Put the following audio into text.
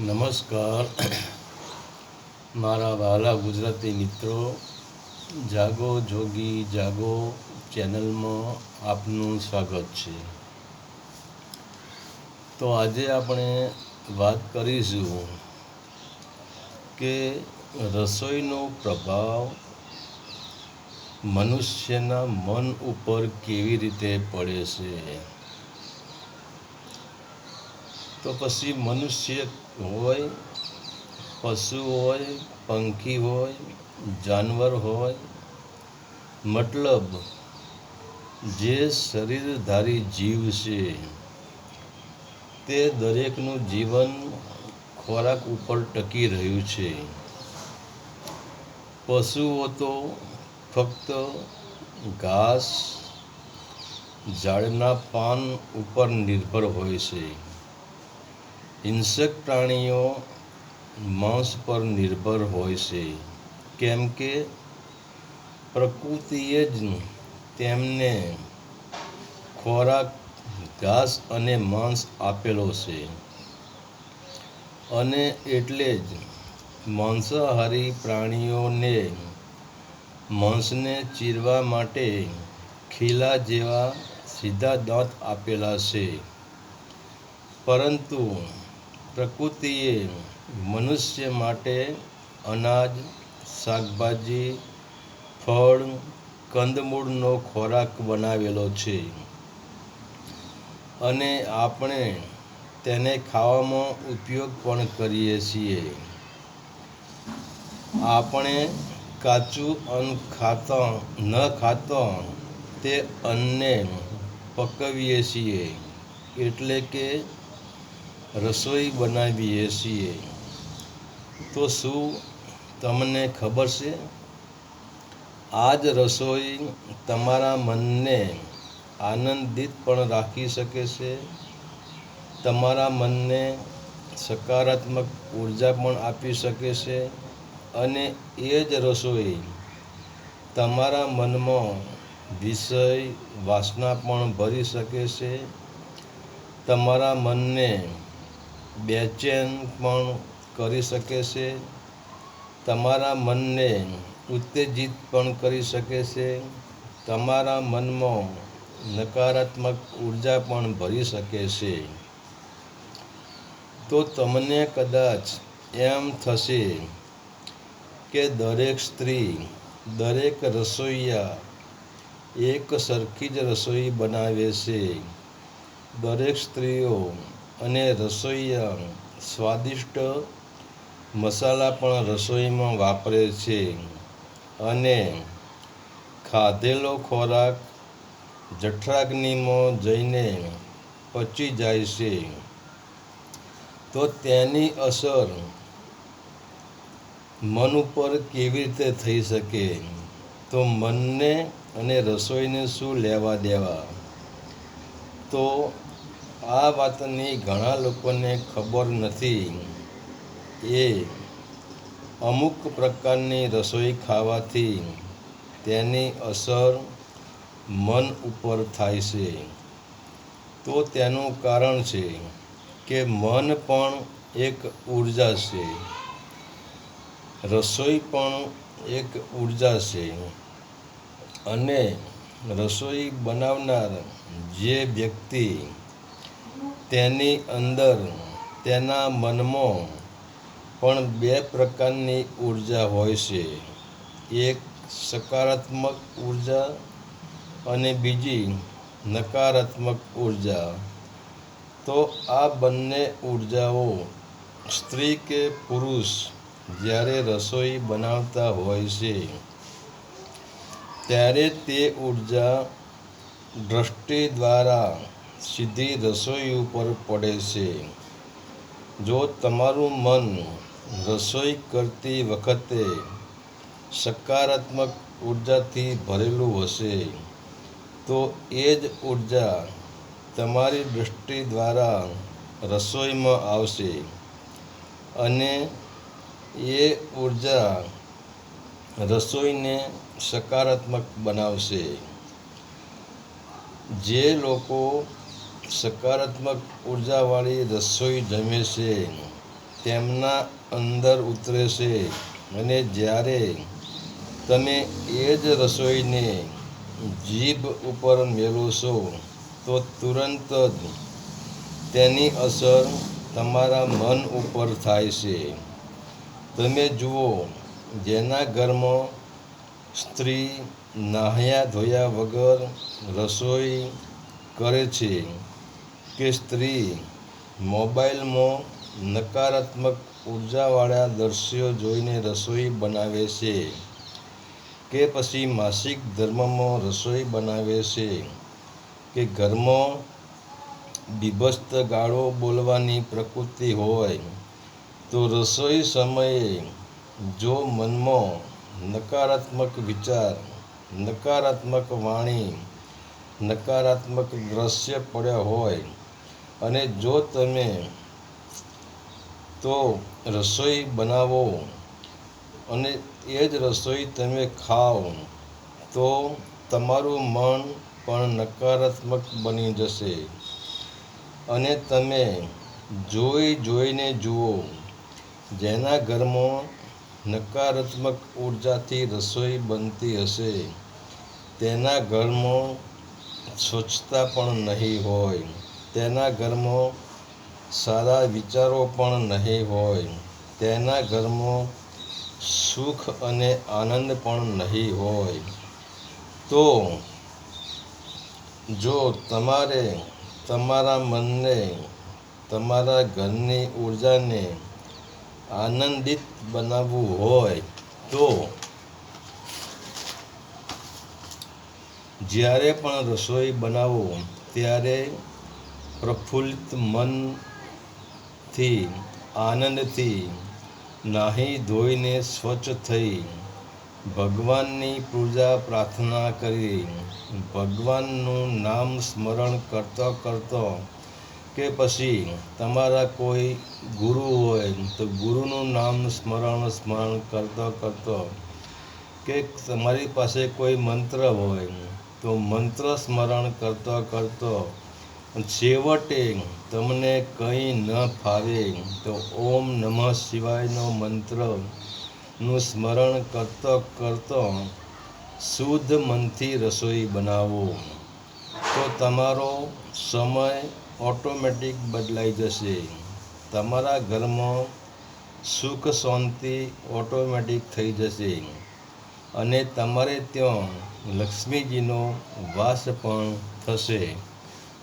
નમસ્કાર. મારા વહાલા ગુજરાતી મિત્રો, જાગો જોગી, જાગો ચેનલમાં આપનું સ્વાગત છે. તો આજે આપણે વાત કરીશું કે રસોઈનો પ્રભાવ મનુષ્યના મન ઉપર કેવી રીતે પડે છે. તો પછી મનુષ્ય હોય, પશુ હોય, પંખી હોય, જાનવર હોય, મતલબ જે શરીરધારી જીવ છે, તે દરેકનું જીવન ખોરાક ઉપર ટકી રહ્યું છે. પશુઓ તો ફક્ત ઘાસ, ઝાડના પાન ઉપર નિર્ભર હોય છે. હિંસક પ્રાણીઓ માંસ પર નિર્ભર હોય છે. કેમ કે પ્રકૃતિએ જ તેમને ખોરાક, ઘાસ અને માંસ આપેલો છે. અને એટલે જ માંસાહારી પ્રાણીઓને માંસને ચીરવા માટે ખીલા જેવા સીધા દાંત આપેલા છે. પરંતુ પ્રકૃતિએ મનુષ્ય માટે અનાજ, શાકભાજી, ફળ, કંદમૂળનો ખોરાક બનાવેલો છે. અને આપણે તેને ખાવામાં ઉપયોગ પણ કરીએ છીએ. આપણે કાચું અન્ન ખાતા, ન ખાતા તે અન્નને પકવીએ છીએ. એટલે કે રસોઈ બનાવીએ છીએ. તો શું તમને ખબર છે? આ જ રસોઈ તમારા મનને આનંદિત પણ રાખી શકે છે. તમારા મનને સકારાત્મક ઊર્જા પણ આપી શકે છે. અને એ જ રસોઈ તમારા મનમાં વિષય વાસના પણ ભરી શકે છે. તમારા મનને બેચેન પણ કરી શકે છે. તમારા મનને ઉત્તેજિત પણ કરી શકે છે. તમારા મનમાં નકારાત્મક ઊર્જા પણ ભરી શકે છે. તો તમને કદાચ એમ થશે કે દરેક સ્ત્રી, દરેક રસોઈયા એક સરખી જ રસોઈ બનાવે છે. દરેક સ્ત્રીઓ અને રસોઈયા સ્વાદિષ્ટ મસાલા પણ રસોઈમાં વાપરે છે. અને ખાધેલો ખોરાક જઠરાગ્નિમાં જઈને પચી જાય છે. તો તેની અસર મન ઉપર કેવી રીતે થઈ શકે? તો મનને અને રસોઈને શું લેવા દેવા? તો આ વાતની ઘણા લોકોને ખબર નથી. એ અમુક પ્રકારની રસોઈ ખાવાથી તેની અસર મન ઉપર થાય છે. તો તેનું કારણ છે કે મન પણ એક ઊર્જા છે. રસોઈ પણ એક ઊર્જા છે. અને રસોઈ બનાવનાર જે વ્યક્તિ તેની અંદર, તેના મનમાં પણ બે પ્રકારની ઊર્જા હોય છે. એક સકારાત્મક ઊર્જા અને બીજી નકારાત્મક ઊર્જા. તો આ બંને ઉર્જાઓ સ્ત્રી કે પુરુષ જ્યારે રસોઈ બનાવતા હોય છે, ત્યારે તે ઊર્જા દ્રષ્ટિ દ્વારા સીધી રસોઈ ઉપર પડે છે. જો તમારું મન રસોઈ કરતી વખતે સકારાત્મક ઉર્જાથી ભરેલું હશે, તો એ જ ઊર્જા તમારી દૃષ્ટિ દ્વારા રસોઈમાં આવશે. અને એ ઊર્જા રસોઈને સકારાત્મક બનાવશે. જે લોકો સકારાત્મક ઉર્જાવાળી રસોઈ જમે છે, તેમના અંદર ઉતરે છે અને જ્યારે તમે એ જ રસોઈને જીભ ઉપર મેળવશો તો તુરંત જ તેની અસર તમારા મન ઉપર થાય છે. તમે જુઓ, જેના ઘરમાં સ્ત્રી નાહ્યા ધોયા વગર રસોઈ કરે છે કે સ્ત્રી મોબાઈલમાં નકારાત્મક ઉર્જાવાળા દ્રશ્યો જોઈને રસોઈ બનાવે છે કે પછી માસિક ધર્મમાં રસોઈ બનાવે છે કે ઘરમાં બીભસ્ત ગાળો બોલવાની પ્રકૃતિ હોય, તો રસોઈ સમયે જો મનમાં નકારાત્મક વિચાર, નકારાત્મક વાણી, નકારાત્મક દ્રશ્ય પડ્યા હોય અને જો તમે તો રસોઈ બનાવો અને એ જ રસોઈ તમે ખાઓ, તો તમારું મન પણ નકારાત્મક બની જશે. અને તમે જોઈ જોઈને જુઓ, જેના ઘરમાં નકારાત્મક ઉર્જાથી રસોઈ બનતી હશે, તેના ઘરમાં સ્વચ્છતા પણ નહીં હોય. તેના ઘરમાં સારા વિચારો પણ નહીં હોય. તેના ઘરમાં સુખ અને આનંદ પણ નહીં હોય. તો જો તમારે તમારા મનને, તમારા ઘરની ઊર્જાને આનંદિત બનાવવું હોય તો જ્યારે પણ રસોઈ બનાવો, ત્યારે પ્રફુલ્લિત મનથી, આનંદથી, નાહી ધોઈને સ્વચ્છ થઈ, ભગવાનની પૂજા પ્રાર્થના કરી, ભગવાનનું નામ સ્મરણ કરતો કરતો કે પછી તમારા કોઈ ગુરુ હોય તો ગુરુનું નામ સ્મરણ સ્મરણ કરતો કરતો કે તમારી પાસે કોઈ મંત્ર હોય તો મંત્ર સ્મરણ કરતો કરતો છેવટે તમને કંઈ ન ફાવે તો ઓમ નમઃ શિવાયનો મંત્રનું સ્મરણ કરતો કરતો શુદ્ધ મનથી રસોઈ બનાવો. તો તમારો સમય ઓટોમેટિક બદલાઈ જશે. તમારા ઘરમાં સુખ શાંતિ ઓટોમેટિક થઈ જશે. અને તમારે ત્યાં લક્ષ્મીજીનો વાસ પણ થશે.